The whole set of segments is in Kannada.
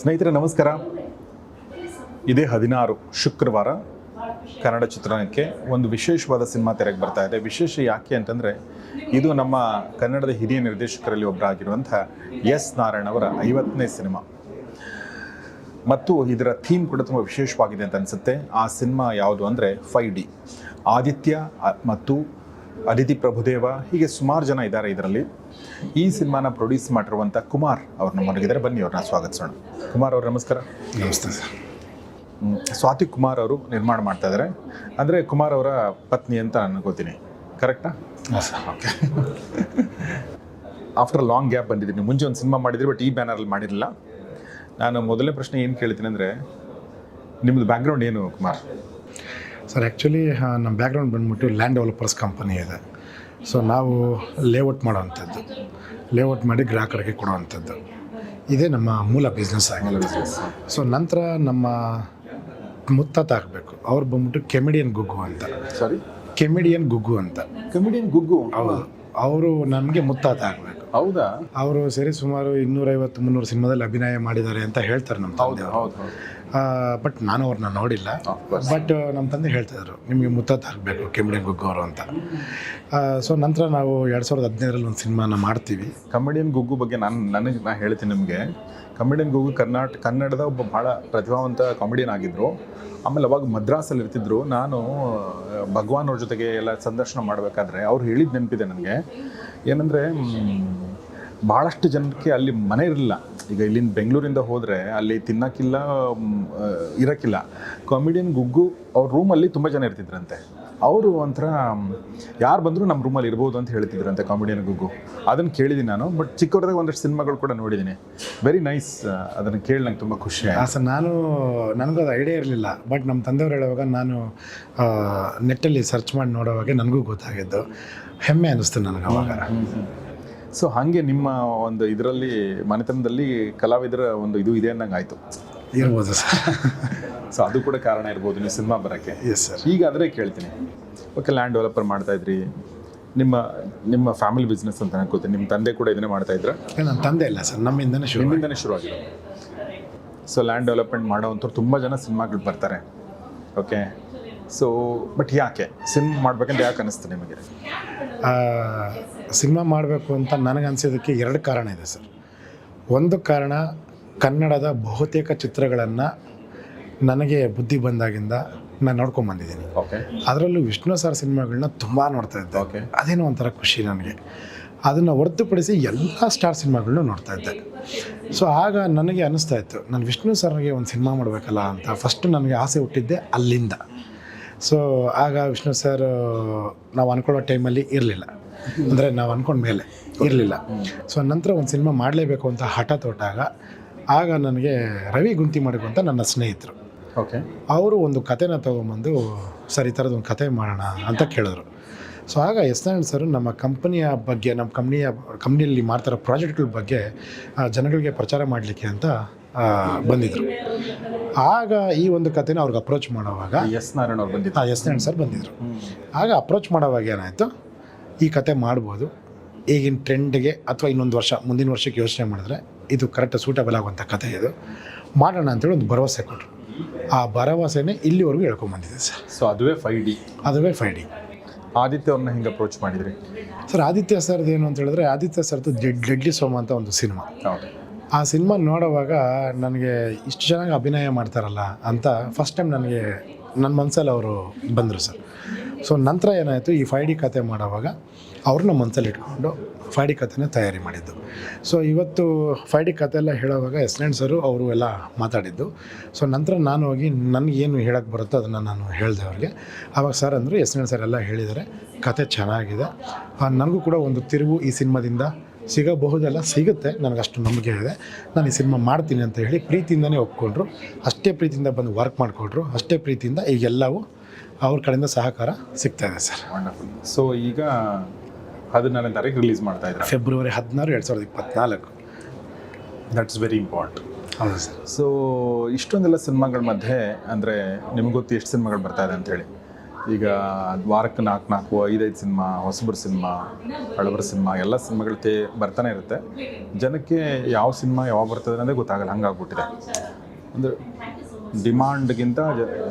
ಸ್ನೇಹಿತರೆ, ನಮಸ್ಕಾರ. ಇದೇ ಹದಿನಾರು ಶುಕ್ರವಾರ ಕನ್ನಡ ಚಿತ್ರಣಕ್ಕೆ ಒಂದು ವಿಶೇಷವಾದ ಸಿನಿಮಾ ತೆರೆಗೆ ಬರ್ತಾ ಇದೆ. ವಿಶೇಷ ಯಾಕೆ ಅಂತಂದರೆ, ಇದು ನಮ್ಮ ಕನ್ನಡದ ಹಿರಿಯ ನಿರ್ದೇಶಕರಲ್ಲಿ ಒಬ್ಬರಾಗಿರುವಂಥ ಎಸ್ ನಾರಾಯಣ ಅವರ ಐವತ್ತನೇ ಸಿನಿಮಾ. ಮತ್ತು ಇದರ ಥೀಮ್ ಕೂಡ ತುಂಬ ವಿಶೇಷವಾಗಿದೆ ಅಂತ ಅನಿಸುತ್ತೆ. ಆ ಸಿನಿಮಾ ಯಾವುದು ಅಂದರೆ ಫೈ ಡಿ. ಆದಿತ್ಯ ಮತ್ತು ಅದಿತಿ ಪ್ರಭುದೇವ ಹೀಗೆ ಸುಮಾರು ಜನ ಇದ್ದಾರೆ ಇದರಲ್ಲಿ. ಈ ಸಿನಿಮಾನ ಪ್ರೊಡ್ಯೂಸ್ ಮಾಡಿರುವಂಥ ಕುಮಾರ್ ಅವ್ರನ್ನ ನಮ್ಮೊಳಗಿದ್ದಾರೆ ಬನ್ನಿ ಅವ್ರನ್ನ ಸ್ವಾಗತಿಸೋಣ. ಕುಮಾರ್ ಅವ್ರು ನಮಸ್ಕಾರ. ನಮಸ್ತೆ ಸರ್. ಸ್ವಾತಿ ಕುಮಾರ್ ಅವರು ನಿರ್ಮಾಣ ಮಾಡ್ತಾ ಇದ್ದಾರೆ ಅಂದರೆ ಕುಮಾರ್ ಅವರ ಪತ್ನಿ ಅಂತ ಅನ್ಕೋತೀನಿ ಕರೆಕ್ಟಾ ಹಾಂ sir. Okay after long gap ಬಂದಿದ್ದೀನಿ ಮುಂಚೆ ಒಂದು ಸಿನಿಮಾ ಮಾಡಿದ್ರಿ ಬಟ್ ಈ ಬ್ಯಾನರಲ್ಲಿ ಮಾಡಿರಲಿಲ್ಲ. ನಾನು ಮೊದಲನೇ ಪ್ರಶ್ನೆ ಏನು ಕೇಳ್ತೀನಿ ಅಂದರೆ ನಿಮ್ಮದು ಬ್ಯಾಕ್ಗ್ರೌಂಡ್ ಏನು ಕುಮಾರ್? ಸರ್ ಆ್ಯಕ್ಚುಲಿ ನಮ್ಮ ಬ್ಯಾಕ್ಗ್ರೌಂಡ್ ಬಂದ್ಬಿಟ್ಟು ಲ್ಯಾಂಡ್ ಡೆವಲಪರ್ಸ್ ಕಂಪನಿ ಇದೆ. ಸೊ ನಾವು ಲೇಔಟ್ ಮಾಡೋವಂಥದ್ದು. ಲೇಔಟ್ ಮಾಡಿ ಗ್ರಾಹಕರಿಗೆ ಕೊಡುವಂಥದ್ದು. ಇದೇ ನಮ್ಮ ಮೂಲ ಬಿಸ್ನೆಸ್ ಆಗಿದೆ. ಸೊ ನಂತರ ನಮ್ಮ ಮುತ್ತಾತ ಆಗಬೇಕು. ಅವ್ರು ಬಂದ್ಬಿಟ್ಟು ಕೆಮಿಡಿಯನ್ ಗುಗ್ಗು ಅಂತ. ಸಾರಿ ಕೆಮಿಡಿಯನ್ ಗುಗ್ಗು ಅಂತ. ಕೆಮಿಡಿಯನ್ ಗುಗ್ಗು? ಹೌದು. ಅವರು ನಮಗೆ ಮುತ್ತಾತ ಆಗಬೇಕು. ಹೌದಾ? ಅವರು ಸರಿ ಸುಮಾರು ಇನ್ನೂರೈವತ್ತು ಮುನ್ನೂರು ಸಿನಿಮಾದಲ್ಲಿ ಅಭಿನಯ ಮಾಡಿದ್ದಾರೆ ಅಂತ ಹೇಳ್ತಾರೆ ನಮ್ಮ ಹೌದು ಹೌದು. ಬಟ್ ನಾನು ಅವ್ರನ್ನ ನೋಡಿಲ್ಲ. ಬಟ್ ನಮ್ಮ ತಂದೆ ಹೇಳ್ತಿದ್ರು ನಿಮಗೆ ಮುತ್ತಾತ ಆಗಬೇಕು ಕಿಂಬಡಿ ಗುಗ್ಗೋರು ಅಂತ. ಸೊ ನಂತರ ನಾವು ಎರಡು ಸಾವಿರದ ಹದಿನೈದರಲ್ಲಿ ಒಂದು ಸಿನಿಮಾನ ಮಾಡ್ತೀವಿ. ಕಮಿಡಿಯನ್ ಗುಗ್ಗು ಬಗ್ಗೆ ನಾನು ನನಗೆ ನಾನು ಹೇಳ್ತೀನಿ ನಿಮಗೆ. ಕಮಿಡಿಯನ್ ಗುಗ್ಗು ಕರ್ನಾಟಕ ಕನ್ನಡದ ಒಬ್ಬ ಭಾಳ ಪ್ರತಿಭಾವಂತ ಕಾಮಿಡಿಯನ್ ಆಗಿದ್ದರು ಆಮೇಲೆ ಅವಾಗ ಮದ್ರಾಸಲ್ಲಿ ಇರ್ತಿದ್ರು. ನಾನು ಭಗವಾನ್ ಅವ್ರ ಜೊತೆಗೆ ಎಲ್ಲ ಸಂದರ್ಶನ ಮಾಡಬೇಕಾದ್ರೆ ಅವ್ರು ಹೇಳಿದ ನೆನಪಿದೆ ನನಗೆ. ಏನಂದರೆ ಭಾಳಷ್ಟು ಜನಕ್ಕೆ ಅಲ್ಲಿ ಮನೆ ಇರಲಿಲ್ಲ. ಈಗ ಇಲ್ಲಿಂದ ಬೆಂಗಳೂರಿಂದ ಹೋದರೆ ಅಲ್ಲಿ ತಿನ್ನಕ್ಕಿಲ್ಲ ಇರೋಕ್ಕಿಲ್ಲ. ಕಾಮಿಡಿಯನ್ ಗುಗ್ಗು ಅವ್ರ ರೂಮಲ್ಲಿ ತುಂಬ ಜನ ಇರ್ತಿದ್ರಂತೆ. ಅವರು ಒಂಥರ ಯಾರು ಬಂದರೂ ನಮ್ಮ ರೂಮಲ್ಲಿ ಇರ್ಬೋದು ಅಂತ ಹೇಳ್ತಿದ್ರಂತೆ ಕಾಮಿಡಿಯನ್ ಗುಗ್ಗು. ಅದನ್ನು ಕೇಳಿದ್ದೀನಿ ನಾನು ಬಟ್ ಚಿಕ್ಕವ್ರದಾಗ ಒಂದಷ್ಟು ಸಿನಿಮಾಗಳು ಕೂಡ ನೋಡಿದ್ದೀನಿ ವೆರಿ ನೈಸ್ ಅದನ್ನು ಕೇಳಿ ನಂಗೆ ತುಂಬ ಖುಷಿ ಆಯ್ತು. ಸರ್ ನಾನು ನನಗೂ ಅದು ಐಡಿಯಾ ಇರಲಿಲ್ಲ ಬಟ್ ನಮ್ಮ ತಂದೆಯವ್ರು ಹೇಳುವಾಗ ನಾನು ನೆಟ್ಟಲ್ಲಿ ಸರ್ಚ್ ಮಾಡಿ ನೋಡೋವಾಗ ನನಗೂ ಗೊತ್ತಾಗಿದ್ದು. ಹೆಮ್ಮೆ ಅನ್ನಿಸ್ತು ನನಗೆ ಅವಾಗ. ಸೊ ಹಾಗೆ ನಿಮ್ಮ ಒಂದು ಇದರಲ್ಲಿ ಮನೆತನದಲ್ಲಿ ಕಲಾವಿದರ ಒಂದು ಇದು ಇದೆ ಅನ್ನಂಗೆ ಆಯಿತು. ಇರ್ಬೋದು ಸರ್. ಸೊ ಅದು ಕೂಡ ಕಾರಣ ಇರ್ಬೋದು ನೀವು ಸಿನಿಮಾ ಬರೋಕ್ಕೆ. ಎಸ್ ಸರ್ ಈಗ ಆದರೆ ಕೇಳ್ತೀನಿ. ಓಕೆ ಲ್ಯಾಂಡ್ ಡೆವಲಪರ್ ಮಾಡ್ತಾ ಇದ್ರಿ. ನಿಮ್ಮ ನಿಮ್ಮ ಫ್ಯಾಮಿಲಿ ಬಿಸ್ನೆಸ್ ಅಂತ ಅನ್ಕೋತೀನಿ ನಿಮ್ಮ ತಂದೆ ಕೂಡ ಇದನ್ನೇ ಮಾಡ್ತಾ ಇದ್ರ? ನನ್ನ ತಂದೆ ಇಲ್ಲ ಸರ್ ನಮ್ಮಿಂದನೇ ಶುರು ನಿಮ್ಮಿಂದನೇ ಶುರುವಾಗಿದೆ ಸೊ ಲ್ಯಾಂಡ್ ಡೆವಲಪ್ಮೆಂಟ್ ಮಾಡೋವಂಥವ್ರು ತುಂಬ ಜನ ಸಿನಿಮಾಗಳು ಬರ್ತಾರೆ. ಓಕೆ ಸೊ ಬಟ್ ಯಾಕೆ? ಸಿನಿಮಾ ಮಾಡ್ಬೇಕಂತ ಯಾಕೆ ಅನಿಸ್ತು ನಿಮಗೆ? ಸಿನಿಮಾ ಮಾಡಬೇಕು ಅಂತ ನನಗೆ ಅನಿಸೋದಕ್ಕೆ ಎರಡು ಕಾರಣ ಇದೆ ಸರ್. ಒಂದು ಕಾರಣ ಕನ್ನಡದ ಬಹುತೇಕ ಚಿತ್ರಗಳನ್ನು ನನಗೆ ಬುದ್ಧಿ ಬಂದಾಗಿಂದ ನಾನು ನೋಡ್ಕೊಂಬಂದಿದ್ದೀನಿ ಓಕೆ ಅದರಲ್ಲೂ ವಿಷ್ಣು ಸರ್ ಸಿನಿಮಾಗಳನ್ನ ತುಂಬ ನೋಡ್ತಾ ಇದ್ದೆ. ಓಕೆ ಅದೇನೋ ಒಂಥರ ಖುಷಿ ನನಗೆ. ಅದನ್ನು ಹೊರತುಪಡಿಸಿ ಎಲ್ಲ ಸ್ಟಾರ್ ಸಿನಿಮಾಗಳನ್ನು ನೋಡ್ತಾ ಇದ್ದೆ. ಸೊ ಆಗ ನನಗೆ ಅನ್ನಿಸ್ತಾ ಇತ್ತು ನಾನು ವಿಷ್ಣು ಸರ್ಗೆ ಒಂದು ಸಿನಿಮಾ ಮಾಡಬೇಕಲ್ಲ ಅಂತ ಫಸ್ಟು ನನಗೆ ಆಸೆ ಹುಟ್ಟಿದ್ದೆ ಅಲ್ಲಿಂದ. ಸೊ ಆಗ ವಿಷ್ಣು ಸರ್ ನಾವು ಅಂದ್ಕೊಳ್ಳೋ ಟೈಮಲ್ಲಿ ಇರಲಿಲ್ಲ. ಅಂದರೆ ನಾವು ಅಂದ್ಕೊಂಡ ಮೇಲೆ ಇರಲಿಲ್ಲ. ಸೊ ನಂತರ ಒಂದು ಸಿನಿಮಾ ಮಾಡಲೇಬೇಕು ಅಂತ ಹಠ ತೊಟ್ಟಾಗ ಆಗ ನನಗೆ ರವಿ ಗುಂತಿ ಮಾಡಬೇಕು ಅಂತ ನನ್ನ ಸ್ನೇಹಿತರು. ಓಕೆ ಅವರು ಒಂದು ಕತೆನ ತೊಗೊಂಬಂದು ಸರ್ ಈ ಥರದ್ದು ಒಂದು ಕತೆ ಮಾಡೋಣ ಅಂತ ಕೇಳಿದ್ರು. ಸೊ ಆಗ ಎಸ್ ನಾರಾಯಣ್ ಸರ್ ನಮ್ಮ ಕಂಪನಿಯ ಬಗ್ಗೆ ನಮ್ಮ ಕಂಪ್ನಿಯ ಕಂಪ್ನಿಯಲ್ಲಿ ಮಾಡ್ತಾರೋ ಪ್ರಾಜೆಕ್ಟ್ಗಳ ಬಗ್ಗೆ ಜನಗಳಿಗೆ ಪ್ರಚಾರ ಮಾಡಲಿಕ್ಕೆ ಅಂತ ಬಂದಿದ್ದರು ಆಗ ಈ ಒಂದು ಕಥೆನ ಅವ್ರಿಗೆ ಅಪ್ರೋಚ್ ಮಾಡೋವಾಗ ಎಸ್ ನಾರಾಯಣ್ ಅವ್ರು ಬಂದಿದ್ದು ಎಸ್ ನಾರಾಯಣ್ ಸರ್ ಬಂದಿದ್ದರು ಆಗ ಅಪ್ರೋಚ್ ಮಾಡೋವಾಗ ಏನಾಯಿತು? ಈ ಕತೆ ಮಾಡ್ಬೋದು. ಈಗಿನ ಟ್ರೆಂಡ್ಗೆ ಅಥವಾ ಇನ್ನೊಂದು ವರ್ಷ ಮುಂದಿನ ವರ್ಷಕ್ಕೆ ಯೋಚನೆ ಮಾಡಿದ್ರೆ ಇದು ಕರೆಕ್ಟ್ ಸೂಟಬಲ್ ಆಗುವಂಥ ಕತೆ ಇದು. ಮಾಡೋಣ ಅಂತೇಳಿ ಒಂದು ಭರವಸೆ ಕೊಟ್ಟರು ಆ ಭರವಸೆನೇ ಇಲ್ಲಿವರೆಗೂ ಹೇಳ್ಕೊಂಬಂದಿದೆ ಸರ್. ಸೊ ಅದುವೇ ಫೈ ಡಿ ಅದುವೇ ಫೈ ಡಿ ಆದಿತ್ಯ ಅವ್ರನ್ನ ಹಿಂಗೆ ಅಪ್ರೋಚ್ ಮಾಡಿದ್ರಿ? ಸರ್ ಆದಿತ್ಯ ಸರ್ದು ಏನು ಅಂತ ಹೇಳಿದ್ರೆ ಆದಿತ್ಯ ಸರ್ದು ಡೆಡ್ ಡೆಡ್ಲಿ ಸೋಮ ಅಂತ ಒಂದು ಸಿನಿಮಾ. ಆ ಸಿನಿಮಾ ನೋಡುವಾಗ ನನಗೆ ಇಷ್ಟು ಚೆನ್ನಾಗಿ ಅಭಿನಯ ಮಾಡ್ತಾರಲ್ಲ ಅಂತ ಫಸ್ಟ್ ಟೈಮ್ ನನಗೆ ನನ್ನ ಮನಸ್ಸಲ್ಲಿ ಅವರು ಬಂದರು ಸರ್. ಸೊ ನಂತರ ಏನಾಯಿತು, ಈ ಫೈ ಡಿ ಕತೆ ಮಾಡೋವಾಗ ಅವ್ರನ್ನ ಮನಸ್ಸಲ್ಲಿ ಇಟ್ಕೊಂಡು ಫೈ ಡಿ ಕತೆನ ತಯಾರಿ ಮಾಡಿದ್ದು. ಸೊ ಇವತ್ತು ಫೈ ಡಿ ಕತೆ ಎಲ್ಲ ಹೇಳೋವಾಗ ಎಸ್ ನಾರಾಯಣ್ ಸರು ಅವರು ಎಲ್ಲ ಮಾತಾಡಿದ್ದು. ಸೊ ನಂತರ ನಾನು ಹೋಗಿ ನನಗೇನು ಹೇಳೋಕ್ಕೆ ಬರುತ್ತೋ ಅದನ್ನು ನಾನು ಹೇಳಿದೆ ಅವ್ರಿಗೆ. ಆವಾಗ ಸರ್ ಅಂದರು ಎಸ್ ನಾರಾಯಣ್ ಸರ್ ಎಲ್ಲ ಹೇಳಿದ್ದಾರೆ ಕತೆ ಚೆನ್ನಾಗಿದೆ. ನನಗೂ ಕೂಡ ಒಂದು ತಿರುವು ಈ ಸಿನಿಮಾದಿಂದ ಸಿಗಬಹುದಲ್ಲ, ಸಿಗುತ್ತೆ. ನನಗಷ್ಟು ನಂಬಿಕೆ ಇದೆ. ನಾನು ಈ ಸಿನಿಮಾ ಮಾಡ್ತೀನಿ ಅಂತ ಹೇಳಿ ಪ್ರೀತಿಯಿಂದನೇ ಒಪ್ಕೊಂಡ್ರು. ಅಷ್ಟೇ ಪ್ರೀತಿಯಿಂದ ಬಂದು ವರ್ಕ್ ಮಾಡಿಕೊಟ್ರು ಅಷ್ಟೇ ಪ್ರೀತಿಯಿಂದ ಈಗೆಲ್ಲವೂ ಅವ್ರ ಕಡೆಯಿಂದ ಸಹಕಾರ ಸಿಗ್ತಾ ಇದೆ ಸರ್. ವಂಡರ್ಫುಲ್ ಸೊ ಈಗ ಹದಿನಾರನೇ ತಾರೀಕು ರಿಲೀಸ್ ಮಾಡ್ತಾ ಇದ್ದಾರೆ ಫೆಬ್ರವರಿ ಹದಿನಾರು ಎರಡು ಸಾವಿರದ ಇಪ್ಪತ್ತ್ನಾಲ್ಕು ದಟ್ಸ್ ವೆರಿ ಇಂಪಾರ್ಟೆಂಟ್ ಹೌದು ಸರ್. ಸೊ ಇಷ್ಟೊಂದೆಲ್ಲ ಸಿನಿಮಾಗಳ ಮಧ್ಯೆ ಅಂದರೆ ನಿಮ್ಗೆ ಗೊತ್ತು ಎಷ್ಟು ಸಿನಿಮಾಗಳು ಬರ್ತಾ ಇದೆ ಅಂತೇಳಿ ಈಗ ವಾರಕ್ಕೆ ನಾಲ್ಕು ನಾಲ್ಕು ಐದೈದು ಸಿನಿಮಾ ಹೊಸಬ್ರ ಸಿನಿಮಾ ಹಳಬರ ಸಿನಿಮಾ ಎಲ್ಲ ಸಿನಿಮಾಗಳು ತೇ ಬರ್ತಾನೆ ಇರುತ್ತೆ. ಜನಕ್ಕೆ ಯಾವ ಸಿನಿಮಾ ಯಾವಾಗ ಬರ್ತದೆ ಅನ್ನೋದೇ ಗೊತ್ತಾಗಲ್ಲ. ಹಂಗಾಗ್ಬಿಟ್ಟಿದೆ. ಅಂದರೆ ಡಿಮಾಂಡ್ಗಿಂತ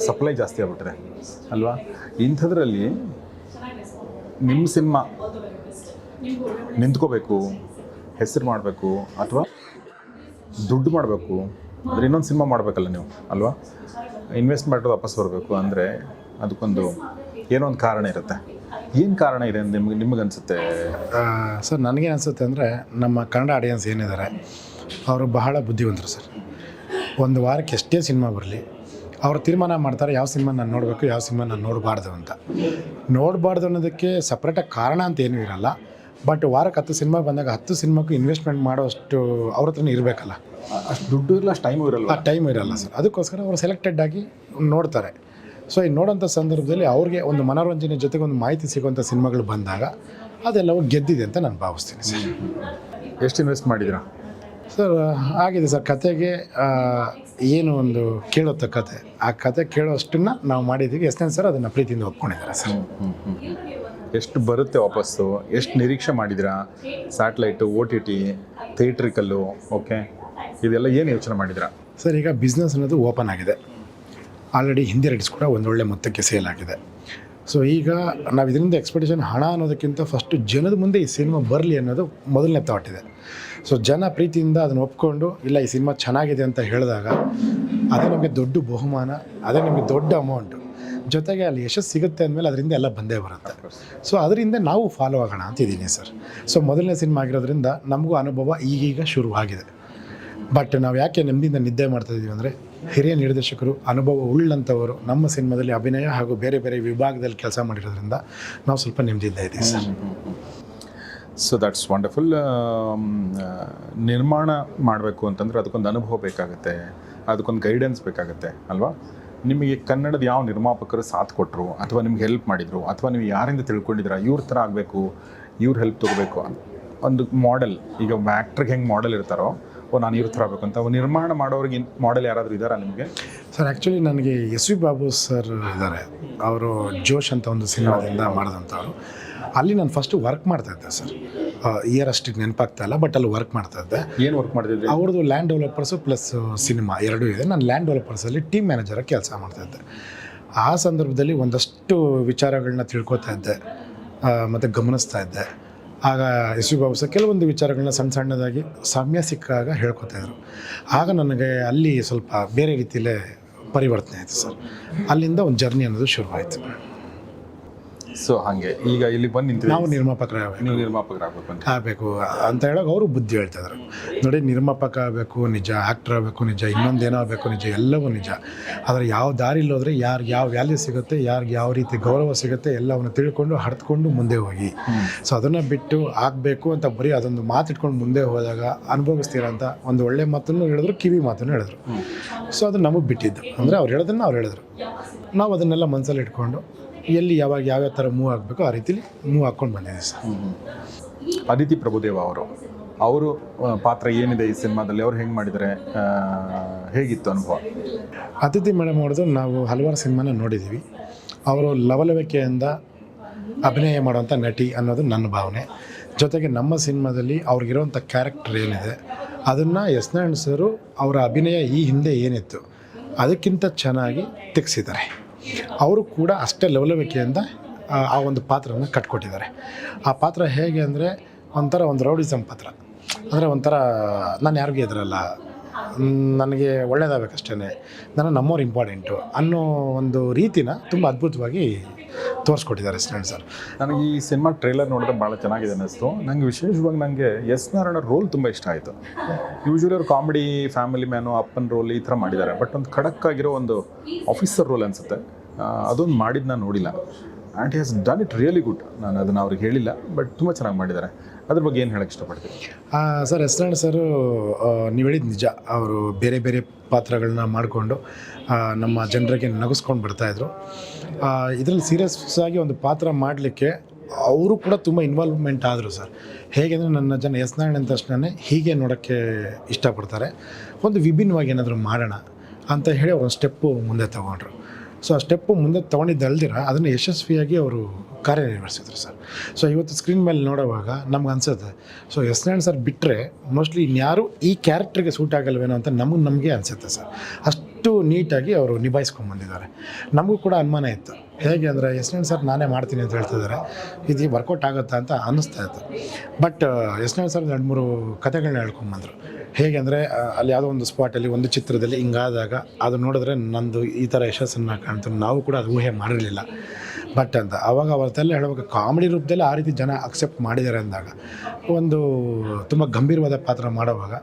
ಸಪ್ಲೈ ಜಾಸ್ತಿ ಆಗ್ಬಿಟ್ಟಿದೆ ಅಲ್ವಾ? ಇಂಥದ್ರಲ್ಲಿ ನಿಮ್ಮ ಸಿನಿಮಾ ನಿಂತ್ಕೋಬೇಕು, ಹೆಸರು ಮಾಡಬೇಕು, ಅಥವಾ ದುಡ್ಡು ಮಾಡಬೇಕು ಅಂದರೆ ಇನ್ನೊಂದು ಸಿನಿಮಾ ಮಾಡಬೇಕಲ್ಲ ನೀವು, ಅಲ್ವಾ? ಇನ್ವೆಸ್ಟ್ ಮಾಡೋದು ವಾಪಸ್ ಬರಬೇಕು ಅಂದರೆ ಅದಕ್ಕೊಂದು ಏನೋ ಒಂದು ಕಾರಣ ಇರುತ್ತೆ. ಏನು ಕಾರಣ ಇದೆ ಅಂತ ನಿಮ್ಗೆ, ನಿಮಗೆ ಅನಿಸುತ್ತೆ? ಸರ್, ನನಗೆ ಅನಿಸುತ್ತೆ ಅಂದರೆ ನಮ್ಮ ಕನ್ನಡ ಆಡಿಯನ್ಸ್ ಏನಿದ್ದಾರೆ, ಅವರು ಬಹಳ ಬುದ್ಧಿವಂತರು ಸರ್. ಒಂದು ವಾರಕ್ಕೆ ಎಷ್ಟೇ ಸಿನಿಮಾ ಬರಲಿ ಅವರು ತೀರ್ಮಾನ ಮಾಡ್ತಾರೆ ಯಾವ ಸಿನಿಮಾ ನಾನು ನೋಡಬೇಕು ಯಾವ ಸಿನಿಮಾ ನಾನು ನೋಡಬಾರ್ದು ಅಂತ. ನೋಡಬಾರ್ದು ಅನ್ನೋದಕ್ಕೆ ಸಪ್ರೇಟಾಗಿ ಕಾರಣ ಅಂತ ಏನೂ ಇರಲ್ಲ. ಬಟ್ ವಾರಕ್ಕೆ ಹತ್ತು ಸಿನಿಮಾ ಬಂದಾಗ ಹತ್ತು ಸಿನಿಮಾಕ್ಕೂ ಇನ್ವೆಸ್ಟ್ಮೆಂಟ್ ಮಾಡೋಷ್ಟು ಅವ್ರ ಹತ್ರನೇ ಇರಬೇಕಲ್ಲ. ಅಷ್ಟು ದುಡ್ಡು ಇರಲ್ಲ ಅಷ್ಟು ಟೈಮು ಇರಲ್ಲ. ಆ ಟೈಮ್ ಇರಲ್ಲ ಸರ್. ಅದಕ್ಕೋಸ್ಕರ ಅವರು ಸೆಲೆಕ್ಟೆಡ್ ಆಗಿ ನೋಡ್ತಾರೆ. ಸೊ ಈ ನೋಡೋಂಥ ಸಂದರ್ಭದಲ್ಲಿ ಅವ್ರಿಗೆ ಒಂದು ಮನೋರಂಜನೆ ಜೊತೆಗೆ ಒಂದು ಮಾಹಿತಿ ಸಿಗುವಂಥ ಸಿನಿಮಾಗಳು ಬಂದಾಗ ಅದೆಲ್ಲವೂ ಗೆದ್ದಿದೆ ಅಂತ ನಾನು ಭಾವಿಸ್ತೀನಿ ಸರ್. ಎಷ್ಟು ಇನ್ವೆಸ್ಟ್ ಮಾಡಿದ್ದೀರಾ? ಸರ್ ಆಗಿದೆ ಸರ್. ಕತೆಗೆ ಏನು ಒಂದು ಕೇಳುತ್ತ ಕತೆ. ಆ ಕತೆ ಕೇಳೋಷ್ಟನ್ನ ನಾವು ಮಾಡಿದ್ದೀವಿ. ಎಷ್ಟೇ ಸರ್ ಅದನ್ನು ಪ್ರೀತಿಯಿಂದ ಒಪ್ಕೊಂಡಿದ್ದಾರೆ ಸರ್. ಎಷ್ಟು ಬರುತ್ತೆ ವಾಪಸ್ಸು? ಎಷ್ಟು ನಿರೀಕ್ಷೆ ಮಾಡಿದಿರಾ satellite O T T theatrical okay ಇದೆಲ್ಲ ಏನು ಯೋಚನೆ ಮಾಡಿದಿರಾ ಸರ್ ಈಗ ಬಿಸ್ನೆಸ್ ಅನ್ನೋದು ಓಪನ್ ಆಗಿದೆ. ಆಲ್ರೆಡಿ ಹಿಂದಿ ರೈಟ್ಸ್ ಕೂಡ ಒಂದೊಳ್ಳೆ ಮೊತ್ತಕ್ಕೆ ಸೇಲ್ ಆಗಿದೆ. ಸೊ ಈಗ ನಾವು ಇದರಿಂದ ಎಕ್ಸ್ಪೆಕ್ಟೇಷನ್ ಹಣ ಅನ್ನೋದಕ್ಕಿಂತ ಫಸ್ಟು ಜನದ ಮುಂದೆ ಈ ಸಿನಿಮಾ ಬರಲಿ ಅನ್ನೋದು ಮೊದಲನೇ ಥಾಟ್ ಇದೆ. ಸೊ ಜನ ಪ್ರೀತಿಯಿಂದ ಅದನ್ನು ಒಪ್ಕೊಂಡು, ಇಲ್ಲ, ಈ ಸಿನಿಮಾ ಚೆನ್ನಾಗಿದೆ ಅಂತ ಹೇಳಿದಾಗ ಅದೇ ನಮಗೆ ದೊಡ್ಡ ಬಹುಮಾನ, ಅದೇ ನಮಗೆ ದೊಡ್ಡ ಅಮೌಂಟು ಜೊತೆಗೆ ಅಲ್ಲಿ ಯಶಸ್ಸು ಸಿಗುತ್ತೆ ಅಂದಮೇಲೆ ಅದರಿಂದ ಎಲ್ಲ ಬಂದೇ ಬರುತ್ತೆ. ಸೊ ಅದರಿಂದ ನಾವು ಫಾಲೋ ಆಗೋಣ ಅಂತಿದ್ದೀನಿ ಸರ್. ಸೊ ಮೊದಲನೇ ಸಿನಿಮಾ ಆಗಿರೋದ್ರಿಂದ ನಮಗೂ ಅನುಭವ ಈಗೀಗ ಶುರುವಾಗಿದೆ. ಬಟ್ ನಾವು ಯಾಕೆ ನೆಮ್ಮದಿಯಿಂದ ನಿದ್ದೆ ಮಾಡ್ತಾ ಇದ್ದೀವಿ ಅಂದರೆ ಹಿರಿಯ ನಿರ್ದೇಶಕರು, ಅನುಭವ ಉಳ್ಳಂಥವರು ನಮ್ಮ ಸಿನಿಮಾದಲ್ಲಿ ಅಭಿನಯ ಹಾಗೂ ಬೇರೆ ಬೇರೆ ವಿಭಾಗದಲ್ಲಿ ಕೆಲಸ ಮಾಡಿರೋದ್ರಿಂದ ನಾವು ಸ್ವಲ್ಪ ನೆಮ್ಮದಿಯಿಂದ ಇದ್ದೀವಿ ಸರ್. ಸೊ ದಟ್ಸ್ ವಂಡರ್ಫುಲ್ ನಿರ್ಮಾಣ ಮಾಡಬೇಕು ಅಂತಂದರೆ ಅದಕ್ಕೊಂದು ಅನುಭವ ಬೇಕಾಗುತ್ತೆ, ಅದಕ್ಕೊಂದು ಗೈಡೆನ್ಸ್ ಬೇಕಾಗುತ್ತೆ, ಅಲ್ವಾ? ನಿಮಗೆ ಕನ್ನಡದ ಯಾವ ನಿರ್ಮಾಪಕರು ಸಾಥ್ ಕೊಟ್ಟರು ಅಥವಾ ನಿಮ್ಗೆ ಹೆಲ್ಪ್ ಮಾಡಿದರು, ಅಥವಾ ನೀವು ಯಾರಿಂದ ತಿಳ್ಕೊಂಡಿದ್ರ ಇವ್ರ ಥರ ಆಗಬೇಕು, ಇವ್ರ ಹೆಲ್ಪ್ ತೊಗೋಬೇಕು, ಒಂದು ಮಾಡೆಲ್ ಈಗ ಆ್ಯಕ್ಟ್ರಿಗೆ ಹೆಂಗೆ ಮಾಡೆಲ್ ಇರ್ತಾರೋ ಓ ನಾನು ಇವ್ರ ಥರ ಆಗಬೇಕು ಅಂತ. ಅವ್ರು ನಿರ್ಮಾಣ ಮಾಡೋರಿಗೆ ಮಾಡೆಲ್ ಯಾರಾದರೂ ಇದ್ದಾರಾ ನಿಮಗೆ? ಸರ್ ಆ್ಯಕ್ಚುಲಿ ನನಗೆ ಎಸ್ ವಿ ಬಾಬು ಸರ್ ಇದ್ದಾರೆ. ಅವರು ಜೋಶ್ ಅಂತ ಒಂದು ಸಿನಿಮಾದಿಂದ ಮಾಡಿದಂಥವ್ರು. ಅಲ್ಲಿ ನಾನು ಫಸ್ಟು ವರ್ಕ್ ಮಾಡ್ತಾ ಇದ್ದೆ ಸರ್. ಇಯರ್ ಅಷ್ಟಿಗೆ ನೆನಪಾಗ್ತಾ ಇಲ್ಲ ಬಟ್ ಅಲ್ಲಿ ವರ್ಕ್ ಮಾಡ್ತಾ ಇದ್ದೆ. ಏನು ವರ್ಕ್ ಮಾಡ್ತಿದ್ದೆ ಅವ್ರದ್ದು ಲ್ಯಾಂಡ್ ಡೆವಲಪರ್ಸು ಪ್ಲಸ್ ಸಿನಿಮಾ ಎರಡೂ ಇದೆ. ನಾನು ಲ್ಯಾಂಡ್ ಡೆವಲಪರ್ಸಲ್ಲಿ ಟೀಮ್ ಮ್ಯಾನೇಜರಾಗಿ ಕೆಲಸ ಮಾಡ್ತಾ ಇದ್ದೆ. ಆ ಸಂದರ್ಭದಲ್ಲಿ ಒಂದಷ್ಟು ವಿಚಾರಗಳನ್ನ ತಿಳ್ಕೊತಾ ಇದ್ದೆ. ಮತ್ತು ಗಮನಿಸ್ತಾ ಇದ್ದೆ. ಆಗ ಎಸ್ ವಿ ಬಾಬು ಸರ್ ಕೆಲವೊಂದು ವಿಚಾರಗಳನ್ನ ಸಣ್ಣ ಸಣ್ಣದಾಗಿ ಸಮಯ ಸಿಕ್ಕಾಗ ಹೇಳ್ಕೊತಾಯಿದ್ರು ಆಗ ನನಗೆ ಅಲ್ಲಿ ಸ್ವಲ್ಪ ಬೇರೆ ರೀತಿಯಲ್ಲೇ ಪರಿವರ್ತನೆ ಆಯಿತು ಸರ್. ಅಲ್ಲಿಂದ ಒಂದು ಜರ್ನಿ ಅನ್ನೋದು ಶುರುವಾಯಿತು. ಸೊ ಹಾಗೆ. ಈಗ ಇಲ್ಲಿ ಬಂದು ನಿಂತಿದ್ದೀವಿ ನಾವು ನಿರ್ಮಾಪಕರ ನೀವು ನಿರ್ಮಾಪಕರಾಗಬೇಕು ಅಂತ ಆಗಬೇಕು. ಅಂತ ಹೇಳೋಕೆ ಅವರು ಬುದ್ಧಿ ಹೇಳ್ತಿದ್ರು. ನೋಡಿ ನಿರ್ಮಾಪಕ ಆಗಬೇಕು ನಿಜ ಆ್ಯಕ್ಟರ್ ಆಗಬೇಕು ನಿಜ ಇನ್ನೊಂದೇನೋ ಆಗಬೇಕು ನಿಜ ಎಲ್ಲವೂ ನಿಜ. ಆದರೆ ಯಾವ ದಾರಿ ಇಲ್ಲೋದ್ರೆ ಯಾರಿಗೆ ಯಾವ ವ್ಯಾಲ್ಯೂ ಸಿಗುತ್ತೆ ಯಾರಿಗೆ ಯಾವ ರೀತಿ ಗೌರವ ಸಿಗುತ್ತೆ ಎಲ್ಲವನ್ನು ತಿಳ್ಕೊಂಡು ಹಡ್ಕೊಂಡು ಮುಂದೆ ಹೋಗಿ. ಸೊ ಅದನ್ನು ಬಿಟ್ಟು ಆಗಬೇಕು ಅಂತ ಬರೀ ಅದೊಂದು ಮಾತಿಟ್ಕೊಂಡು ಮುಂದೆ ಹೋದಾಗ ಅನುಭವಿಸ್ತೀರ ಅಂತ ಒಂದು ಒಳ್ಳೆ ಮಾತನ್ನು ಹೇಳಿದ್ರು ಕಿವಿ ಮಾತನ್ನು ಹೇಳಿದ್ರು. ಸೊ ಅದು ನಮಗೆ ಬಿಟ್ಟಿದ್ದು. ಅಂದರೆ ಅವ್ರು ಹೇಳೋದನ್ನು ಅವ್ರು ಹೇಳಿದ್ರು. ನಾವು ಅದನ್ನೆಲ್ಲ ಮನಸ್ಸಲ್ಲಿ ಇಟ್ಕೊಂಡು ಎಲ್ಲಿ ಯಾವಾಗ ಯಾವ್ಯಾವ ಥರ ಮೂವ್ ಆಗಬೇಕು ಆ ರೀತಿಲಿ ಮೂವ್ ಹಾಕ್ಕೊಂಡು ಬಂದಿದೆ ಸರ್. ಅದಿತಿ ಪ್ರಭುದೇವ ಅವರು. ಅವರು ಪಾತ್ರ ಏನಿದೆ ಈ ಸಿನಿಮಾದಲ್ಲಿ? ಅವ್ರು ಹೆಂಗೆ ಮಾಡಿದರೆ ಹೇಗಿತ್ತು ಅನುಭವ? ಅತಿಥಿ ಮೇಡಮ್ ಅವ್ರದ್ದು ನಾವು ಹಲವಾರು ಸಿನಿಮಾನ ನೋಡಿದ್ದೀವಿ. ಅವರು ಲವಲವಿಕೆಯಿಂದ ಅಭಿನಯ ಮಾಡುವಂಥ ನಟಿ ಅನ್ನೋದು ನನ್ನ ಭಾವನೆ. ಜೊತೆಗೆ ನಮ್ಮ ಸಿನಿಮಾದಲ್ಲಿ ಅವ್ರಿಗಿರೋಂಥ ಕ್ಯಾರೆಕ್ಟರ್ ಏನಿದೆ ಅದನ್ನು ಎಸ್ ನಾರಾಯಣ್ ಸರು ಅವರ ಅಭಿನಯ ಈ ಹಿಂದೆ ಏನಿತ್ತು ಅದಕ್ಕಿಂತ ಚೆನ್ನಾಗಿ ತೆಗೆಸಿದ್ದಾರೆ ಅವರು ಕೂಡ ಅಷ್ಟೇ ಲವಲವಿಕೆಯಿಂದ ಆ ಒಂದು ಪಾತ್ರವನ್ನು ಕಟ್ಕೊಟ್ಟಿದ್ದಾರೆ. ಆ ಪಾತ್ರ ಹೇಗೆ ಅಂದರೆ ಒಂಥರ ಒಂದು ರೌಡಿಸಮ್ ಪಾತ್ರ. ಅಂದರೆ ಒಂಥರ ನಾನು ಯಾರಿಗೂ ಎದುರಲ್ಲ ಮ್, ನನಗೆ ಒಳ್ಳೇದಾಗಬೇಕಷ್ಟೇ ನಾನು ನಮ್ಮೋರು ಇಂಪಾರ್ಟೆಂಟು ಅನ್ನೋ ಒಂದು ರೀತಿನ ತುಂಬ ಅದ್ಭುತವಾಗಿ ತೋರಿಸ್ಕೊಟ್ಟಿದ್ದಾರೆ ಸ್ಟ್ಯಾಂಡ್ ಸರ್. ನನಗೆ ಈ ಸಿನಿಮಾ ಟ್ರೈಲರ್ ನೋಡಿದ್ರೆ ಭಾಳ ಚೆನ್ನಾಗಿದೆ ಅನ್ನಿಸ್ತು. ನನಗೆ ವಿಶೇಷವಾಗಿ ನನಗೆ ಎಸ್ ನಾರಾಯಣ ರೋಲ್ ತುಂಬ ಇಷ್ಟ ಆಯಿತು. ಯೂಶ್ವಲಿ ಅವ್ರು ಕಾಮಿಡಿ ಫ್ಯಾಮಿಲಿ ಮ್ಯಾನು ಅಪ್ಪನ ರೋಲ್ ಈ ಥರ ಮಾಡಿದ್ದಾರೆ. ಬಟ್ ಒಂದು ಖಡಕ್ ಆಗಿರೋ ಒಂದು ಆಫೀಸರ್ ರೋಲ್ ಅನಿಸುತ್ತೆ. ಅದೊಂದು ಮಾಡಿದ್ದು ನಾನು ನೋಡಿಲ್ಲ. And he has done it really good ನಾನು ಅದನ್ನು ಅವ್ರಿಗೆ ಹೇಳಿಲ್ಲ ಬಟ್ ತುಂಬ ಚೆನ್ನಾಗಿ ಮಾಡಿದ್ದಾರೆ. ಅದ್ರ ಬಗ್ಗೆ ಏನು ಹೇಳಕ್ಕೆ ಇಷ್ಟಪಡ್ತೀವಿ ಸರ್ ನಾರಾಯಣ ಸರ್ ನೀವು ಹೇಳಿದ ನಿಜ. ಅವರು ಬೇರೆ ಬೇರೆ ಪಾತ್ರಗಳನ್ನ ಮಾಡಿಕೊಂಡು ನಮ್ಮ ಜನರಿಗೆ ನಗಿಸ್ಕೊಂಡು ಬರ್ತಾಯಿದ್ರು ಇದರಲ್ಲಿ ಸೀರಿಯಸ್ ಆಗಿ ಒಂದು ಪಾತ್ರ ಮಾಡಲಿಕ್ಕೆ ಅವರು ಕೂಡ ತುಂಬ ಇನ್ವಾಲ್ವ್ಮೆಂಟ್ ಆದರು, ಸರ್. ಹೇಗೆ ನನ್ನ ಜನ ಎಸ್ ನಾರಾಯಣ ಅಂದ ತಕ್ಷಣ ಹೀಗೆ ನೋಡೋಕ್ಕೆ ಇಷ್ಟಪಡ್ತಾರೆ. ಒಂದು ವಿಭಿನ್ನವಾಗಿ ಏನಾದರೂ ಮಾಡೋಣ ಅಂತ ಹೇಳಿ ಅವ್ರು ಒಂದು ಸ್ಟೆಪ್ಪು ಮುಂದೆ ತಗೊಂಡ್ರು. ಸೊ ಆ ಸ್ಟೆಪ್ಪು ಮುಂದೆ ತೊಗೊಂಡಿದ್ದಲ್ದಿರ ಅದನ್ನು ಯಶಸ್ವಿಯಾಗಿ ಅವರು ಕಾರ್ಯನಿರ್ವಹಿಸಿದ್ರು ಸರ್. ಸೊ ಇವತ್ತು ಸ್ಕ್ರೀನ್ ಮೇಲೆ ನೋಡುವಾಗ ನಮ್ಗೆ ಅನ್ಸುತ್ತೆ. ಸೊ ಎಸ್ ನಾರಾಯಣ್ ಸರ್ ಬಿಟ್ಟರೆ ಮೋಸ್ಟ್ಲಿ ಇನ್ಯಾರು ಈ ಕ್ಯಾರೆಕ್ಟ್ರಿಗೆ ಸೂಟ್ ಆಗಲ್ವೇನೋ ಅಂತ ನಮಗೆ ನಮಗೆ ಅನಿಸುತ್ತೆ ಸರ್. ಅಷ್ಟು ನೀಟಾಗಿ ಅವರು ನಿಭಾಯಿಸ್ಕೊಂಡ್ಬಂದಿದ್ದಾರೆ ನಮಗೂ ಕೂಡ ಅನುಮಾನ ಇತ್ತು. ಹೇಗೆ ಅಂದರೆ ಎಸ್ ನಾರಾಯಣ್ ಸರ್ ನಾನೇ ಮಾಡ್ತೀನಿ ಅಂತ ಹೇಳ್ತಿದ್ದಾರೆ ಇದು ವರ್ಕೌಟ್ ಆಗುತ್ತಾ ಅಂತ ಅನ್ನಿಸ್ತಾ ಇತ್ತು. ಬಟ್ ಎಸ್ ನಾರಾಯಣ್ ಸರ್ ಎರಡು ಮೂರು ಕಥೆಗಳನ್ನ ಹೇಳ್ಕೊಂಬಂದರು. ಹೇಗೆ ಅಂದರೆ ಅಲ್ಲಿ ಯಾವುದೋ ಒಂದು ಸ್ಪಾಟಲ್ಲಿ ಒಂದು ಚಿತ್ರದಲ್ಲಿ ಹಿಂಗಾದಾಗ ಅದು ನೋಡಿದ್ರೆ ನಂದು ಈ ಥರ ಯಶಸ್ಸನ್ನು ಕಾಣ್ತು. ನಾವು ಕೂಡ ಅದು ಊಹೆ ಮಾಡಿರಲಿಲ್ಲ. ಬಟ್ ಅಂತ ಅವಾಗ ತಲೆ ಹೇಳುವಾಗ ಕಾಮಿಡಿ ರೂಪದಲ್ಲಿ ಆ ರೀತಿ ಜನ ಅಕ್ಸೆಪ್ಟ್ ಮಾಡಿದ್ದಾರೆ ಅಂದಾಗ ಒಂದು ತುಂಬ ಗಂಭೀರವಾದ ಪಾತ್ರ ಮಾಡುವಾಗ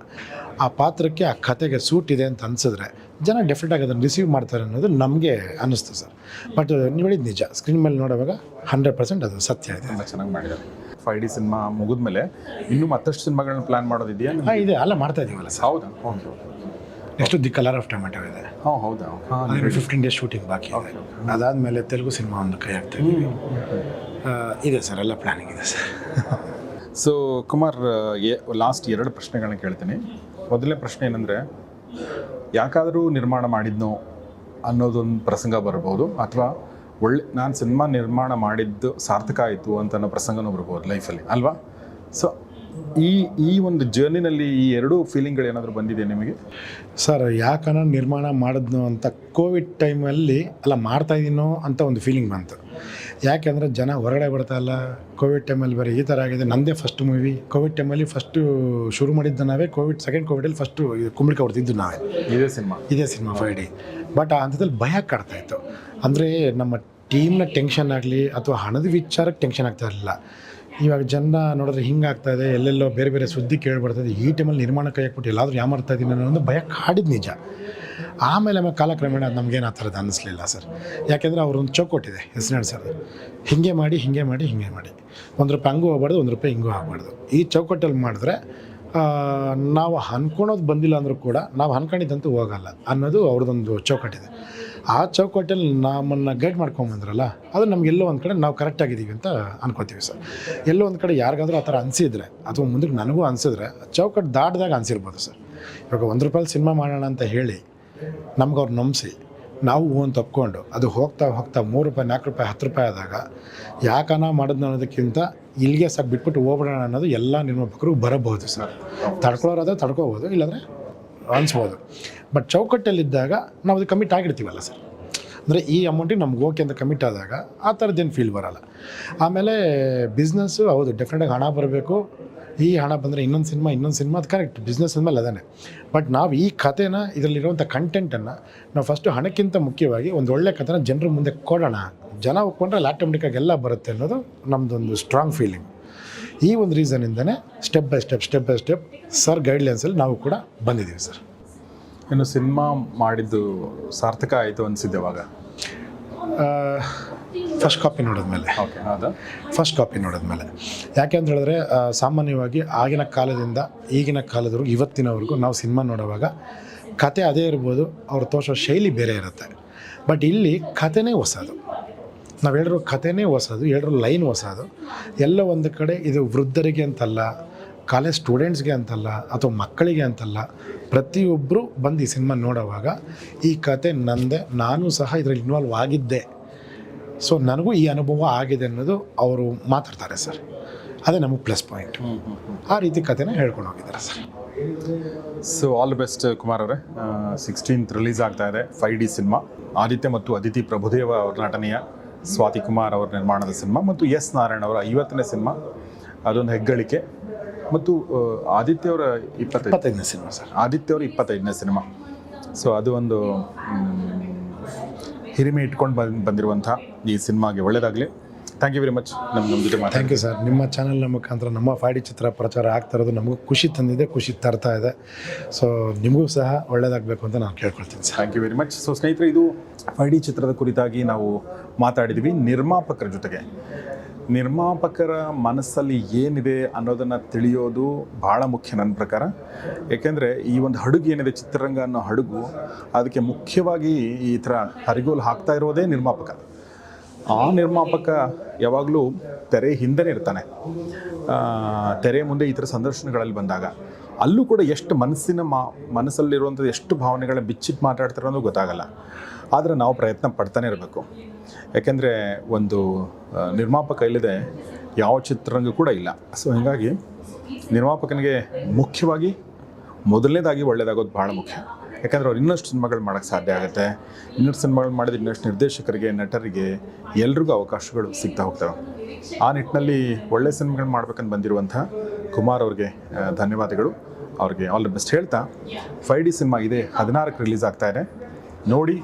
ಆ ಪಾತ್ರಕ್ಕೆ ಆ ಕತೆಗೆ ಸೂಟ್ ಇದೆ ಅಂತ ಅನಿಸಿದ್ರೆ ಜನ ಡೆಫಿನೆಟಾಗಿ ಅದನ್ನು ರಿಸೀವ್ ಮಾಡ್ತಾರೆ ಅನ್ನೋದು ನಮಗೆ ಅನ್ನಿಸ್ತು ಸರ್. ಬಟ್ ನೀವು ಹೇಳಿದ ನಿಜ ಸ್ಕ್ರೀನ್ ಮೇಲೆ ನೋಡುವಾಗ ಹಂಡ್ರೆಡ್ ಪರ್ಸೆಂಟ್ ಅದು ಸತ್ಯ ಇದೆ. ತುಂಬ ಚೆನ್ನಾಗಿ ಮಾಡಿದ್ದಾರೆ. ಫೈವ್ ಡಿ ಸಿನಿಮಾ ಮುಗಿದ್ಮೇಲೆ ಇನ್ನೂ ಮತ್ತಷ್ಟು ಸಿನಿಮಾಗಳನ್ನ ಪ್ಲಾನ್ ಮಾಡೋದಿದೆಯಾ? ಹಾಂ ಇದೆ ಅಲ್ಲ ಮಾಡ್ತಾ ಇದೀವಲ್ಲ ಸರ್. ಹೌದಾ? Okay. Next the colour of tomato ಇದೆ? ಹಾಂ ಹೌದಾ? ಹಾಂ ಫಿಫ್ಟೀನ್ ಡೇಸ್ ಶೂಟಿಂಗ್ ಬಾಕಿ ಇದೆ. ಅದಾದಮೇಲೆ ತೆಲುಗು ಸಿನಿಮಾ ಒಂದು ಕೈ ಹಾಕ್ತಾ ಇದ್ದೀವಿ. ಇದೆ ಸರ್ ಎಲ್ಲ ಪ್ಲ್ಯಾನಿಂಗ್ ಇದೆ ಸರ್. ಸೊ ಕುಮಾರ್ ಲಾಸ್ಟ್ ಎರಡು ಪ್ರಶ್ನೆಗಳನ್ನ ಕೇಳ್ತೀನಿ. ಮೊದಲನೇ ಪ್ರಶ್ನೆ ಏನಂದರೆ ಯಾಕಾದರೂ ನಿರ್ಮಾಣ ಮಾಡಿದ್ನೋ ಅನ್ನೋದೊಂದು ಪ್ರಸಂಗ ಬರ್ಬೋದು ಅಥವಾ ಒಳ್ಳೆ ನಾನು ಸಿನಿಮಾ ನಿರ್ಮಾಣ ಮಾಡಿದ್ದು ಸಾರ್ಥಕ ಆಯಿತು ಅಂತ ಅನ್ನೋ ಪ್ರಸಂಗನೂ ಬರ್ಬೋದು ಲೈಫಲ್ಲಿ ಅಲ್ವಾ? ಸೊ ಈ ಈ ಒಂದು ಜರ್ನಿನಲ್ಲಿ ಈ ಎರಡೂ ಫೀಲಿಂಗ್ಗಳು ಏನಾದರೂ ಬಂದಿದೆ ನಿಮಗೆ? ಸರ್ ಯಾಕನ ನಿರ್ಮಾಣ ಮಾಡಿದ್ನು ಅಂತ ಕೋವಿಡ್ ಟೈಮಲ್ಲಿ ಅಲ್ಲ ಮಾಡ್ತಾಯಿದ್ದೀನೋ ಅಂತ ಒಂದು ಫೀಲಿಂಗ್ ಬಂತು. ಯಾಕೆಂದರೆ ಜನ ಹೊರಗಡೆ ಬರ್ತಾ ಇಲ್ಲ. ಕೋವಿಡ್ ಟೈಮಲ್ಲಿ ಬೇರೆ ಈ ಥರ ಆಗಿದೆ. ನಂದೇ ಫಸ್ಟ್ ಮೂವಿ ಕೋವಿಡ್ ಟೈಮಲ್ಲಿ ಫಸ್ಟು ಶುರು ಮಾಡಿದ್ದು ನಾವೇ. ಕೋವಿಡ್ ಸೆಕೆಂಡ್ ಕೋವಿಡಲ್ಲಿ ಫಸ್ಟು ಕುಂಬಳಿಕೆ ಹೊಡ್ತಿದ್ದು ನಾವೇ. ಇದೇ ಸಿನಿಮಾ ಇದೇ ಸಿನಿಮಾ ಫೈವ್ ಡಿ ಬಟ್ ಆ ಹಂತದಲ್ಲಿ ಭಯ ಕಾಡ್ತಾಯಿತ್ತು ಅಂದರೆ ನಮ್ಮ ಟೀಮ್ನ ಟೆನ್ಷನ್ ಆಗಲಿ ಅಥವಾ ಹಣದ ವಿಚಾರಕ್ಕೆ ಟೆನ್ಷನ್ ಆಗ್ತಾ ಇರಲಿಲ್ಲ. ಇವಾಗ ಜನ ನೋಡಿದ್ರೆ ಹಿಂಗಾಗ್ತಾ ಇದೆ, ಎಲ್ಲೆಲ್ಲೋ ಬೇರೆ ಬೇರೆ ಸುದ್ದಿ ಕೇಳಿಬರ್ತದೆ ಈ ಟೈಮಲ್ಲಿ ನಿರ್ಮಾಣ ಕೈ ಹಾಕ್ಬಿಟ್ಟು ಎಲ್ಲಾದರೂ ಯಾಮಾರ್ತಾ ಇದ್ದೀನಿ ಅನ್ನೋ ಒಂದು ಭಯ ಕಾಡಿದ ನಿಜ. ಆಮೇಲೆ ಆಮೇಲೆ ಕಾಲಕ್ರಮೇಣ ಅದು ನಮಗೇನು ಆ ಥರದ್ದು ಅನ್ನಿಸ್ಲಿಲ್ಲ ಸರ್. ಯಾಕೆಂದರೆ ಅವ್ರೊಂದು ಚೌಕಟ್ಟಿದೆ ಹೆಸರು ಸರ್ ಹಿಂಗೆ ಮಾಡಿ ಹಿಂಗೆ ಮಾಡಿ ಹಿಂಗೆ ಮಾಡಿ. ಒಂದು ರೂಪಾಯಿ ಹಂಗೂ ಹೋಗ್ಬಾರ್ದು, ಒಂದು ರೂಪಾಯಿ ಹಿಂಗೂ ಆಗಬಾರ್ದು. ಈ ಚೌಕಟ್ಟಲ್ಲಿ ಮಾಡಿದ್ರೆ ನಾವು ಅನ್ಕೊಳೋದು ಬಂದಿಲ್ಲ ಅಂದರೂ ಕೂಡ ನಾವು ಅನ್ಕೊಂಡಿದ್ದಂತೂ ಹೋಗಲ್ಲ ಅನ್ನೋದು ಅವ್ರದ್ದೊಂದು ಚೌಕಟ್ಟಿದೆ. ಆ ಚೌಕಟ್ಟಲ್ಲಿ ನಮ್ಮನ್ನು ಗೈಡ್ ಮಾಡ್ಕೊಂಬಂದ್ರಲ್ಲ ಅದು ನಮಗೆಲ್ಲೋ ಒಂದು ಕಡೆ ನಾವು ಕರೆಕ್ಟಾಗಿದ್ದೀವಿ ಅಂತ ಅನ್ಕೋತೀವಿ ಸರ್. ಎಲ್ಲೋ ಒಂದು ಕಡೆ ಯಾರಿಗಾದ್ರೂ ಆ ಥರ ಅನಿಸಿದ್ರೆ, ಅಥವಾ ಮುಂದಕ್ಕೆ ನನಗೂ ಅನಿಸಿದ್ರೆ ಚೌಕಟ್ಟು ದಾಟಿದಾಗ ಅನಿಸಿರ್ಬೋದು ಸರ್. ಇವಾಗ ಒಂದು ರೂಪಾಯಿ ಸಿನಿಮಾ ಮಾಡೋಣ ಅಂತ ಹೇಳಿ ನಮ್ಗೆ ಅವ್ರು ನಂಬಿಸಿ, ನಾವು ಹೂವು ಅಂತ ಒಪ್ಕೊಂಡು ಅದು ಹೋಗ್ತಾ ಹೋಗ್ತಾ ಮೂರು ರೂಪಾಯಿ, ನಾಲ್ಕು ರೂಪಾಯಿ, ಹತ್ತು ರೂಪಾಯಿ ಆದಾಗ, ಯಾಕನ ಮಾಡಿದ್ನ ಅನ್ನೋದಕ್ಕಿಂತ ಇಲ್ಲಿಗೆ ಸಾಕು ಬಿಟ್ಬಿಟ್ಟು ಹೋಗ್ಬಿಡೋಣ ಅನ್ನೋದು ಎಲ್ಲ ನಿರ್ಮಾಪಕರು ಬರಬಹುದು ಸರ್. ತಡ್ಕೊಳ್ಳೋರಾದ್ರೆ ತಡ್ಕೋಬೋದು, ಇಲ್ಲಾಂದರೆ ಅನಿಸ್ಬೋದು. ಬಟ್ ಚೌಕಟ್ಟಲ್ಲಿದ್ದಾಗ ನಾವು ಅದು ಕಮಿಟ್ ಆಗಿರ್ತೀವಲ್ಲ ಸರ್ ಅಂದರೆ ಈ ಅಮೌಂಟಿಗೆ ನಮ್ಗೆ ಓಕೆ ಅಂತ ಕಮಿಟ್ ಆದಾಗ ಆ ಥರದ್ದೇನು ಫೀಲ್ ಬರೋಲ್ಲ. ಆಮೇಲೆ ಬಿಸ್ನೆಸ್ಸು ಹೌದು ಡೆಫಿನೆಟಾಗಿ ಹಣ ಬರಬೇಕು. ಈ ಹಣ ಬಂದರೆ ಇನ್ನೊಂದು ಸಿನಿಮಾ ಇನ್ನೊಂದು ಸಿನಿಮಾ ಅದು ಕರೆಕ್ಟ್ ಬಿಸ್ನೆಸ್ ಅಂದಮೇಲೆ ಅದೇ ಬಟ್ ನಾವು ಈ ಕಥೆನ ಇದರಲ್ಲಿರುವಂಥ ಕಂಟೆಂಟನ್ನು ನಾವು ಫಸ್ಟು ಹಣಕ್ಕಿಂತ ಮುಖ್ಯವಾಗಿ ಒಂದು ಒಳ್ಳೆ ಕಥೆನ ಜನರ ಮುಂದೆ ಕೊಡೋಣ. ಜನ ಒಪ್ಕೊಂಡ್ರೆ ಆಟೋಮೆಟಿಕ್ಕಾಗಿ ಎಲ್ಲ ಬರುತ್ತೆ ಅನ್ನೋದು ನಮ್ಮದೊಂದು ಸ್ಟ್ರಾಂಗ್ ಫೀಲಿಂಗ್ ಈ ಒಂದು ರೀಸನಿಂದನೇ step by step step by step sir ಗೈಡ್ಲೈನ್ಸಲ್ಲಿ ನಾವು ಕೂಡ ಬಂದಿದ್ದೀವಿ ಸರ್ ಇನ್ನು ಸಿನಿಮಾ ಮಾಡಿದ್ದು ಸಾರ್ಥಕ ಆಯಿತು ಅನಿಸಿದ್ದೆ ಅವಾಗ ಫಸ್ಟ್ ಕಾಪಿ ನೋಡಿದ್ಮೇಲೆ. ಓಕೆ ಹೌದಾ? ಫಸ್ಟ್ ಕಾಪಿ ನೋಡಿದ್ಮೇಲೆ. ಯಾಕೆ ಅಂತ ಹೇಳಿದ್ರೆ ಸಾಮಾನ್ಯವಾಗಿ ಆಗಿನ ಕಾಲದಿಂದ ಈಗಿನ ಕಾಲದವರೆಗೂ ಇವತ್ತಿನವರೆಗೂ ನಾವು ಸಿನಿಮಾ ನೋಡುವಾಗ ಕತೆ ಅದೇ ಇರ್ಬೋದು ಅವ್ರು ತೋರಿಸೋ ಶೈಲಿ ಬೇರೆ ಇರುತ್ತೆ. ಬಟ್ ಇಲ್ಲಿ ಕತೆನೇ ಹೊಸದು. ನಾವು ಕಥೆನೇ ಕತೆನೇ ಹೊಸದು ಹೇಳಿರೋ ಲೈನ್ ಹೊಸದು. ಎಲ್ಲ ಒಂದು ಕಡೆ ಇದು ವೃದ್ಧರಿಗೆ ಅಂತಲ್ಲ ಕಾಲೇಜ್ ಸ್ಟೂಡೆಂಟ್ಸ್ಗೆ ಅಂತಲ್ಲ ಅಥವಾ ಮಕ್ಕಳಿಗೆ ಅಂತಲ್ಲ ಪ್ರತಿಯೊಬ್ಬರು ಬಂದು ಈ ಸಿನಿಮಾ ನೋಡೋವಾಗ ಈ ಕತೆ ನಂದೆ ನಾನು ಸಹ ಇದರಲ್ಲಿ ಇನ್ವಾಲ್ವ್ ಆಗಿದ್ದೆ. ಸೊ ನನಗೂ ಈ ಅನುಭವ ಆಗಿದೆ ಅನ್ನೋದು ಅವರು ಮಾತಾಡ್ತಾರೆ ಸರ್. ಅದೇ ನಮಗೆ ಪ್ಲಸ್ ಪಾಯಿಂಟ್ ಆ ರೀತಿ ಕಥೆನ ಹೇಳ್ಕೊಂಡು ಹೋಗಿದ್ದಾರೆ sir. So all the best Kumar ಅವರೇ. ಸಿಕ್ಸ್ಟೀನ್ತ್ ರಿಲೀಸ್ ಆಗ್ತಾ ಇದೆ ಫೈವ್ ಡಿ ಸಿನಿಮಾ. ಆದಿತ್ಯ ಮತ್ತು ಅದಿತಿ ಪ್ರಭುದೇವ ಅವರ ನಟನೆಯ ಸ್ವಾತಿ ಕುಮಾರ್ ಅವರ ನಿರ್ಮಾಣದ ಸಿನಿಮಾ ಮತ್ತು ಎಸ್ ನಾರಾಯಣ್ ಅವರ ಐವತ್ತನೇ ಸಿನಿಮಾ ಅದೊಂದು ಹೆಗ್ಗಳಿಕೆ. ಮತ್ತು ಆದಿತ್ಯ ಅವರ ಇಪ್ಪತ್ತೈದು. ಇಪ್ಪತ್ತೈದನೇ ಸಿನಿಮಾ ಸರ್. ಆದಿತ್ಯ ಅವರ ಇಪ್ಪತ್ತೈದನೇ ಸಿನಿಮಾ. ಸೊ ಅದು ಒಂದು ಹಿರಿಮೆ ಇಟ್ಕೊಂಡು ಬಂದು ಬಂದಿರುವಂಥ ಈ ಸಿನಿಮಾಗೆ ಒಳ್ಳೆಯದಾಗಲಿ ಥ್ಯಾಂಕ್ ಯು ವೆರಿ ಮಚ್ ನಮ್ಮ ನಮ್ಮ ಜೊತೆ ಥ್ಯಾಂಕ್ ಯು ಸರ್ ನಿಮ್ಮ ಚಾನಲ್ನ ಮುಖಾಂತರ ನಮ್ಮ ಫಾಡಿ ಚಿತ್ರ ಪ್ರಚಾರ ಆಗ್ತಾ ಇರೋದು ನಮಗೂ ಖುಷಿ ತಂದಿದೆ ಖುಷಿ ತರ್ತಾ ಇದೆ. ಸೊ ನಿಮಗೂ ಸಹ ಒಳ್ಳೆಯದಾಗಬೇಕು ಅಂತ ನಾನು ಕೇಳ್ಕೊಳ್ತೀನಿ sir thank you very much so ಸ್ನೇಹಿತರೆ ಇದು ಫೈಡಿ ಚಿತ್ರದ ಕುರಿತಾಗಿ ನಾವು ಮಾತಾಡಿದ್ವಿ ನಿರ್ಮಾಪಕರ ಜೊತೆಗೆ. ನಿರ್ಮಾಪಕರ ಮನಸ್ಸಲ್ಲಿ ಏನಿದೆ ಅನ್ನೋದನ್ನು ತಿಳಿಯೋದು ಭಾಳ ಮುಖ್ಯ ನನ್ನ ಪ್ರಕಾರ. ಏಕೆಂದರೆ ಈ ಒಂದು ಹಡಗು ಏನಿದೆ, ಚಿತ್ರರಂಗ ಅನ್ನೋ ಹಡುಗು, ಅದಕ್ಕೆ ಮುಖ್ಯವಾಗಿ ಈ ಥರ ಹರಿಗೋಲು ಹಾಕ್ತಾ ಇರೋದೇ ನಿರ್ಮಾಪಕ. ಆ ನಿರ್ಮಾಪಕ ಯಾವಾಗಲೂ ತೆರೆ ಹಿಂದೆ ಇರ್ತಾನೆ. ತೆರೆ ಮುಂದೆ ಈ ಥರ ಸಂದರ್ಶನಗಳಲ್ಲಿ ಬಂದಾಗ. ಅಲ್ಲೂ ಕೂಡ ಎಷ್ಟು ಮನಸ್ಸಿನ ಮಾ, ಮನಸ್ಸಲ್ಲಿರುವಂಥದ್ದು, ಎಷ್ಟು ಭಾವನೆಗಳ ಬಿಚ್ಚಿಟ್ಟು ಮಾತಾಡ್ತಾರೋ ಗೊತ್ತಾಗಲ್ಲ. ಆದರೆ ನಾವು ಪ್ರಯತ್ನ ಪಡ್ತಾನೆ ಇರಬೇಕು. ಯಾಕೆಂದರೆ ಒಂದು ನಿರ್ಮಾಪಕ ಇಲ್ಲದೆ ಯಾವ ಚಿತ್ರರಂಗ ಕೂಡ ಇಲ್ಲ. ಸೊ ಹೀಗಾಗಿ ನಿರ್ಮಾಪಕನಿಗೆ ಮುಖ್ಯವಾಗಿ ಮೊದಲನೇದಾಗಿ ಒಳ್ಳೆಯದಾಗೋದು ಭಾಳ ಮುಖ್ಯ. ಯಾಕಂದರೆ ಅವ್ರು ಇನ್ನಷ್ಟು ಸಿನಿಮಾಗಳು ಮಾಡೋಕ್ಕೆ ಸಾಧ್ಯ ಆಗುತ್ತೆ. ಇನ್ನಷ್ಟು ಸಿನಿಮಾಗಳು ಮಾಡಿದ್ರೆ ಇನ್ನಷ್ಟು ನಿರ್ದೇಶಕರಿಗೆ, ನಟರಿಗೆ ಎಲ್ರಿಗೂ ಅವಕಾಶಗಳು ಸಿಗ್ತಾ ಹೋಗ್ತವೆ. ಆ ನಿಟ್ಟಿನಲ್ಲಿ ಒಳ್ಳೆ ಸಿನಿಮಾಗಳು ಮಾಡ್ಬೇಕಂತ ಬಂದಿರುವಂಥ ಕುಮಾರ್ ಅವ್ರಿಗೆ ಧನ್ಯವಾದಗಳು. ಅವ್ರಿಗೆ ಆಲ್ ದ ಬೆಸ್ಟ್ ಹೇಳ್ತಾ ಫೈ ಡಿ ಸಿನಿಮಾ ಇದೆ, ಹದಿನಾರಕ್ಕೆ ರಿಲೀಸ್ ಇದೆ. ನೋಡಿ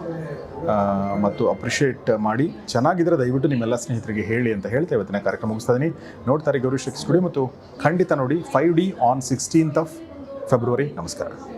ಮತ್ತು ಅಪ್ರಿಷಿಯೇಟ್ ಮಾಡಿ ಚೆನ್ನಾಗಿದ್ದರೆ ದಯವಿಟ್ಟು ನಿಮ್ಮೆಲ್ಲ ಸ್ನೇಹಿತರಿಗೆ ಹೇಳಿ ಅಂತ ಹೇಳ್ತಾ ಇವತ್ತಿನ ಕಾರ್ಯಕ್ರಮ ಮುಗಿಸ್ತಾ ಇದ್ದೀನಿ ನೋಡ್ತಾರೆ ಗೌರಿ ಸ್ಟುಡಿಯೋ ಮತ್ತು ಖಂಡಿತ ನೋಡಿ five D on sixteenth of February ನಮಸ್ಕಾರ.